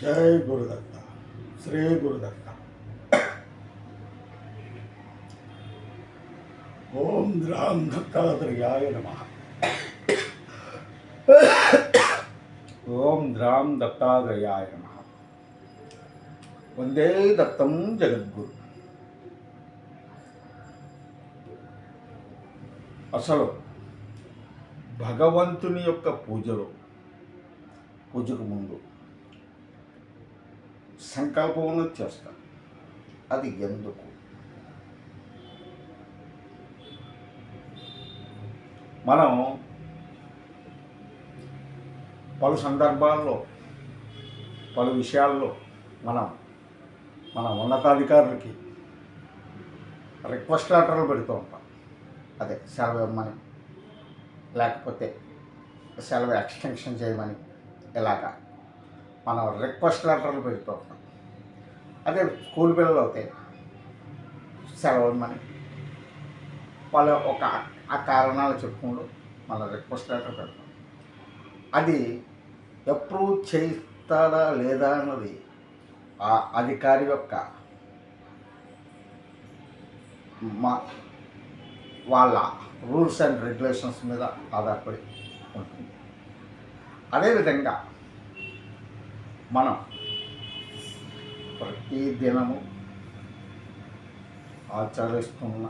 జయ గురుదత్త. శ్రీ గురుదత్త. ఓం రామ్ దత్తాత్రేయాయ నమ. ఓం రామ్ దత్తాత్రేయాయ నమ. వందే దత్తం జగద్గురు. అసలు భగవంతుని యొక్క పూజలో పూజకు ముందు సంకల్పం చేస్తాం అది ఎందుకు? మనం పలు సందర్భాల్లో పలు విషయాల్లో మనం మన ఉన్నతాధికారులకి రిక్వెస్ట్ లెటర్లు పెడుతూ ఉంటాం. అదే సెలవు ఇవ్వమని లేకపోతే సెలవు ఎక్స్టెన్షన్ చేయమని ఇలాగా. మనం రిక్వెస్ట్ లెటర్లు పెడుతూ. ఉంటాం అదే స్కూల్ పిల్లలు అవుతాయి సెలవు ఇవ్వమని వాళ్ళు ఒక ఆ కారణాలు చెప్పుకుంటూ మన రిక్వెస్ట్ లెటర్ పెడతాం. అది అప్రూవ్ చేస్తాడా లేదా అన్నది ఆ అధికారి యొక్క మా వాళ్ళ రూల్స్ అండ్ రెగ్యులేషన్స్ మీద ఆధారపడి ఉంటుంది. అదేవిధంగా మనం ప్రతి దినము ఆచరిస్తున్న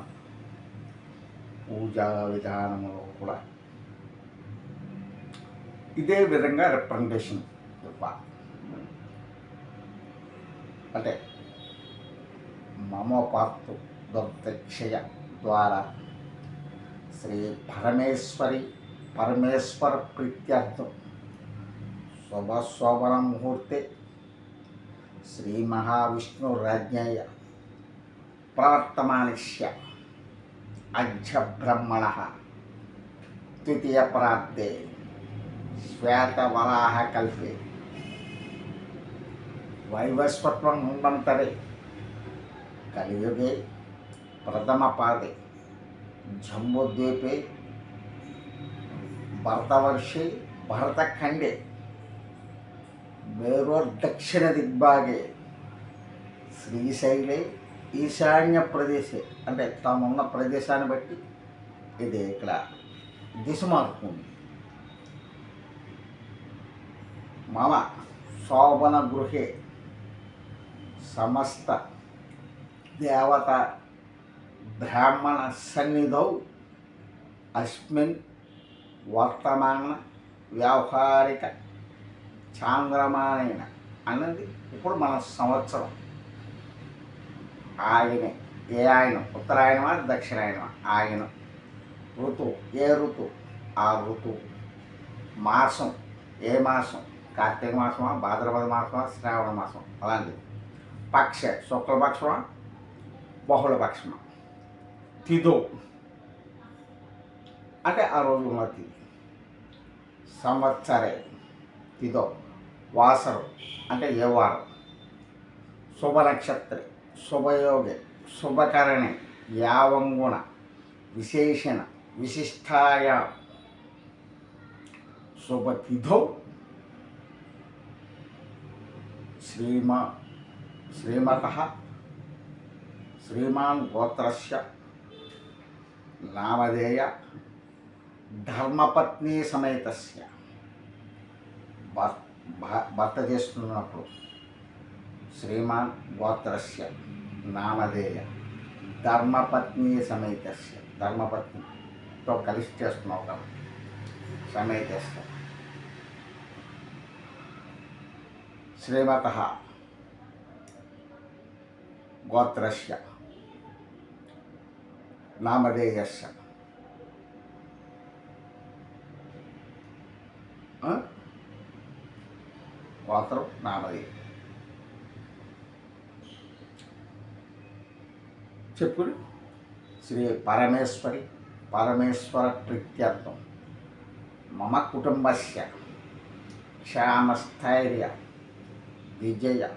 పూజా విధానంలో కూడా ఇదే విధంగా రిప్రజెంటేషన్ ఇవ్వాలి. అంటే మమోపాత్తు దుర్దక్షయ ద్వారా శ్రీ పరమేశ్వరి పరమేశ్వర ప్రీత్యర్థం శుభశోభన ముహూర్తే శ్రీ మహావిష్ణురాజ్ఞయ ప్రవర్తమానిష్య అధ్యబ్రహ్మణ తృతీయ ప్రాప్తే శ్వేతవరాహ కల్పే వైవస్వత్వం ముందంతరే కలియుగే ప్రథమ పాదే జంబోద్వీపే భరతవర్షే భరతఖండే మేరోర్దక్షిణ దిగ్భాగే శ్రీశైలే ఈశాన్య ప్రదేశే. అంటే తామున్న ప్రదేశాన్ని బట్టి ఇది ఇక్కడ దిశ మారుతుంది మమ శోభన గృహే సమస్త దేవత బ్రాహ్మణ సన్నిధౌ అస్మిన్ వర్తమాన వ్యావహారిక చాంద్రమానైన అన్నది ఇప్పుడు మన సంవత్సరం. ఆయనే ఏ ఆయన? ఉత్తరాయణమా దక్షిణాయనమా? ఆయన. ఋతువు ఏ ఋతువు? ఆ ఋతువు. మాసం ఏ మాసం? కార్తీక మాసమా భాద్రపద మాసమా శ్రావణ మాసం అలాంటిది. పక్ష శుక్లపక్షమా? బహుళపక్షమా? తిథో అంటే ఆ రోజు ఉన్న తిథి సంవత్సరే తిథో వాసరు అంటే ఏ వారం శుభ నక్షత్రే శుభయోగే శుభకరణే యావంగుణ విశేషణ విశిష్టాయ. శుభతిథౌ శ్రీమ శ్రీమత శ్రీమాన్ గోత్రస్య నామధేయ ధర్మపత్ని సమేతస్య. భర్త భర్త చేస్తున్నప్పుడు శ్రీమాన్ గోత్రస్య నామధేయ ధర్మపత్ని సమేతస్య ధర్మపత్నితో కలిసి చేస్తున్నావు కాబట్టి సమేతస్య. శ్రీమత గోత్రస్య నామధేయస్య. Huh? గోత్రం నామధేయం చెప్పుకుని శ్రీ పరమేశ్వరి పరమేశ్వర ప్రీత్యర్థం. మమ కుటుంబస్య. క్షేమస్థైర్య. విజయ.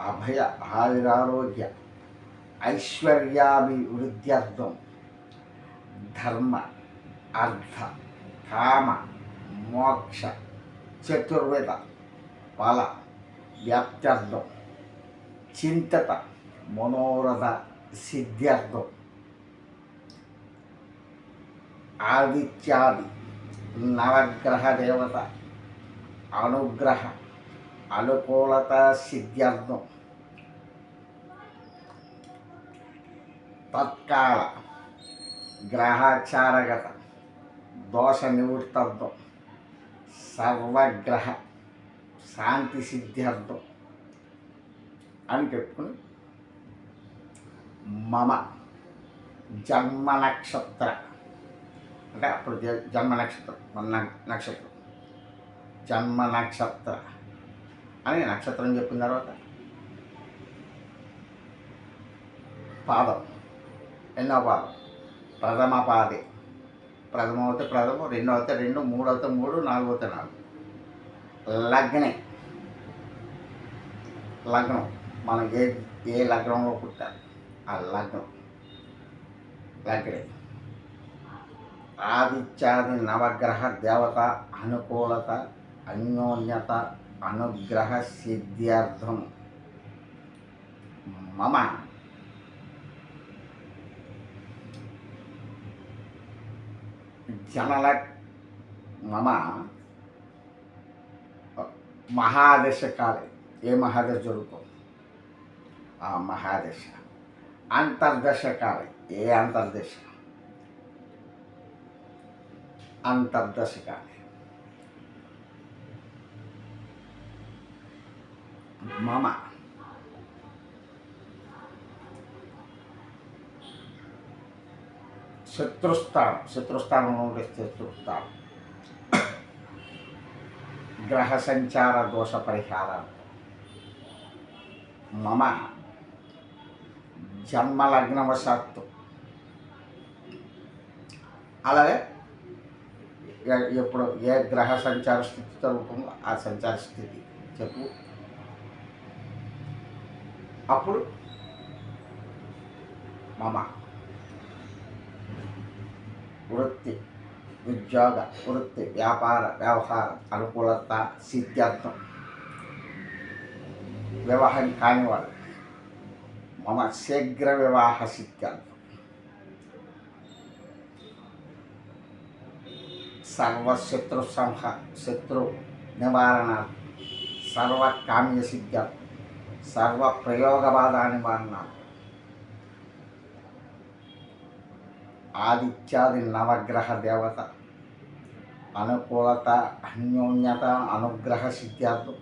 అభయ. ఆయురారోగ్య. ఐశ్వర్యాభివృద్ధ్యర్థం. ధర్మ. అర్థ. కామ. మోక్ష. చతుర్వేద. ఫల వ్యాప్త్యర్థం. చింతత మనోరథ సిద్ధ్యర్థం. ఆదిత్యాది నవగ్రహ దేవత. అనుగ్రహ అనుకూలత సిద్ధ్యర్థం. తత్కాల గ్రహాచారగత దోష నివృత్తర్థం. సర్వగ్రహ శాంతి సిద్ధ్యర్థం అని చెప్పుకుని మమ జన్మ నక్షత్ర. అంటే అప్పుడు జన్మ నక్షత్రం మన నక్షత్రం. జన్మ నక్షత్ర. అని నక్షత్రం చెప్పిన తర్వాత పాదం ఎన్నో పాదం? ప్రథమ పాదే. ప్రథమ అవుతే ప్రథమ రెండో అవుతే రెండు మూడు అవుతే మూడు నాలుగు అవుతే నాలుగు. లగ్నే. లగ్నం. మనం ఏ ఏ లగ్నంలో పుట్టాలి ఆ లగ్నం. లగ్నే. ఆదిత్యాది నవగ్రహ దేవత అనుకూలత అన్యోన్యత అనుగ్రహ సిద్ధ్యర్థం. మమ. జనల మమ. మహాదశ కాలే ఏ మహాదశ జరుగుతుంది ఆ మహాదశ అంతర్దశ కాలే ఏ అంతర్దశ అంతర్దశ కాలే మమ శత్రుస్థానం శత్రుస్థానంలో ఉండే శత్రుస్థానం గ్రహ సంచార దోష పరిహారం. మమ జన్మలగ్నవశాత్తు. అలాగే ఎప్పుడు ఏ గ్రహ సంచార స్థితి జరుగుతుందో ఆ సంచార స్థితి చెప్పు. అప్పుడు మమ వృత్తి ఉద్యోగ వృత్తి వ్యాపార వ్యవహారం అనుకూలత సిద్ధార్థం వివాహం కాని వాళ్ళు. మమ శీఘ్ర వివాహ సిద్ధార్థం సర్వశత్రు సంహ శత్రు నివారణ సర్వకామ్య సిద్ధార్థం సర్వ ప్రయోగవాద నివారణ ఆదిత్యాది నవగ్రహ దేవత. అనుకూలత అన్యోన్యత అనుగ్రహ సిద్ధార్థం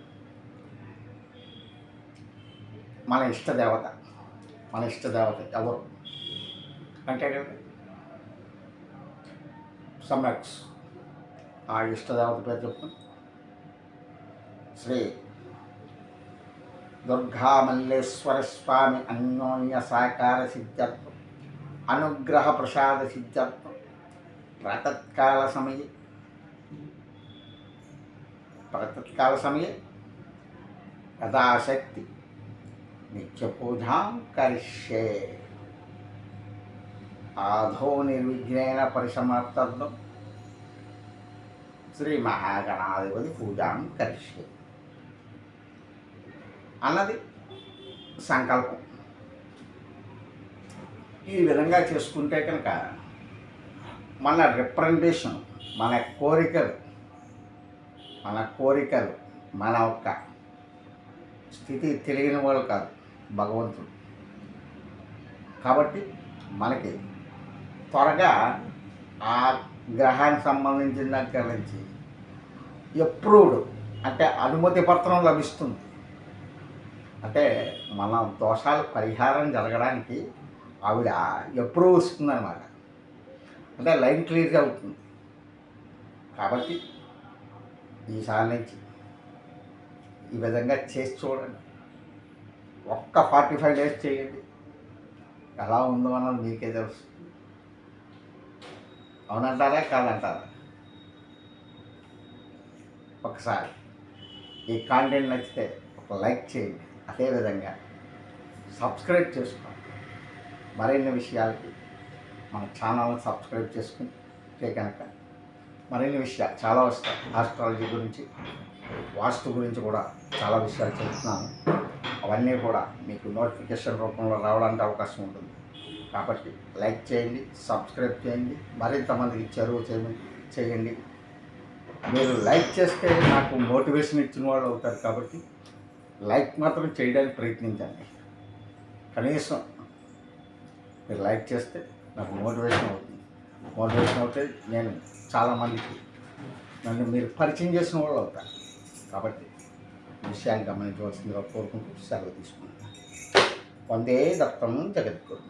మన ఇష్టదేవత మన ఇష్టదేవత ఎవరు? అంటే సమ్యక్స్. ఆ ఇష్టదేవత పేరు చెప్పు. శ్రీ దుర్గామల్లేశ్వర స్వామి అన్యోన్య సాకార సిద్ధార్థం అనుగ్రహ ప్రసాద సిద్ధార్థం ప్రాతత్కాల సమయే ప్రాతత్కాల సమయే యథాశక్తి. నిత్యపూజాం కరిష్యే. ఆధో నిర్విఘ్నేన పరిసమాప్తార్థం శ్రీ మహాగణాధిపతి పూజాం కరిష్యే. అన్నది సంకల్పం. ఈ విధంగా చేసుకుంటే కనుక మన రిప్రజెంటేషన్ మన కోరికలు మన కోరికలు మన యొక్క స్థితి తెలియని వాళ్ళు కాదు భగవంతుడు. కాబట్టి మనకి త్వరగా ఆ గ్రహానికి సంబంధించిన దగ్గర నుంచి ఎప్రూవ్డ్ అంటే అనుమతి పత్రం లభిస్తుంది. అంటే మన దోషాలు పరిహారం జరగడానికి ఆవిడ ఎప్పుడూ వస్తుంది అనమాట అంటే లైన్ క్లియర్గా అవుతుంది. కాబట్టి ఈసారి నుంచి ఈ విధంగా చేసి చూడండి. ఒక్క ఫార్టీ ఫైవ్ డేస్ చేయండి. ఎలా ఉందో అన్నది మీకే తెలుసు. అవునంటారా? కాదంటారా? ఒకసారి ఈ కాంటెంట్ నచ్చితే ఒక లైక్ చేయండి. అదేవిధంగా సబ్స్క్రైబ్ చేసుకోండి. మరిన్ని విషయాలకి మన ఛానల్ని సబ్స్క్రైబ్ చేసుకుని కనుక మరిన్ని విషయాలు చాలా వస్తాయి. ఆస్ట్రాలజీ గురించి వాస్తు గురించి కూడా చాలా విషయాలు చెప్తున్నాను. అవన్నీ కూడా మీకు నోటిఫికేషన్ రూపంలో రావడానికి అవకాశం ఉంటుంది. కాబట్టి లైక్ చేయండి సబ్స్క్రైబ్ చేయండి మరింత మందికి చెరువు చేయండి చేయండి. మీరు లైక్ చేస్తే నాకు మోటివేషన్ ఇచ్చిన వాళ్ళు అవుతారు కాబట్టి లైక్ మాత్రం చేయడానికి ప్రయత్నించండి. కనీసం మీరు లైక్ చేస్తే నాకు మోటివేషన్ అవుతుంది. మోటివేషన్ అవుతే నేను చాలామందికి నన్ను మీరు పరిచయం చేసిన వాళ్ళు అవుతారు. కాబట్టి విషయాన్ని గమనించవలసిందిగా కోరుకుంటూ సెలవు తీసుకుంటాను వందే దత్తం జగద్గురు.